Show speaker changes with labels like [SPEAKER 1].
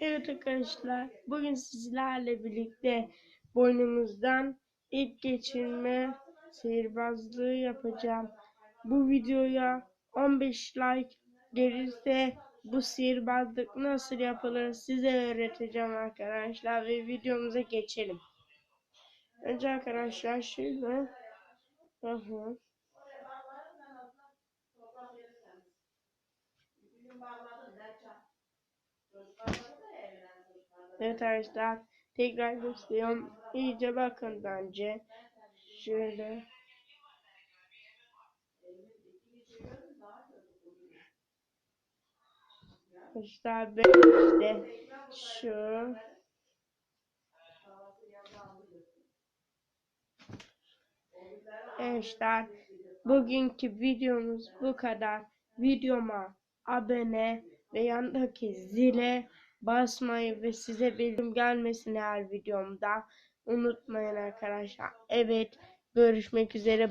[SPEAKER 1] Evet arkadaşlar, bugün sizlerle birlikte boynumuzdan ip geçirme sihirbazlığı yapacağım. Bu videoya 15 like gelirse bu sihirbazlık nasıl yapılır size öğreteceğim arkadaşlar ve videomuza geçelim. Önce arkadaşlar şöyle Hı hı. Evet arkadaşlar tekrar gösteriyorum. İyice bakın bence. Şöyle. Arkadaşlar ben işte şu Arkadaşlar bugünkü videomuz bu kadar. Videoma abone ve yandaki zile basmayı ve size bildirim gelmesini her videomda unutmayın arkadaşlar. Evet görüşmek üzere.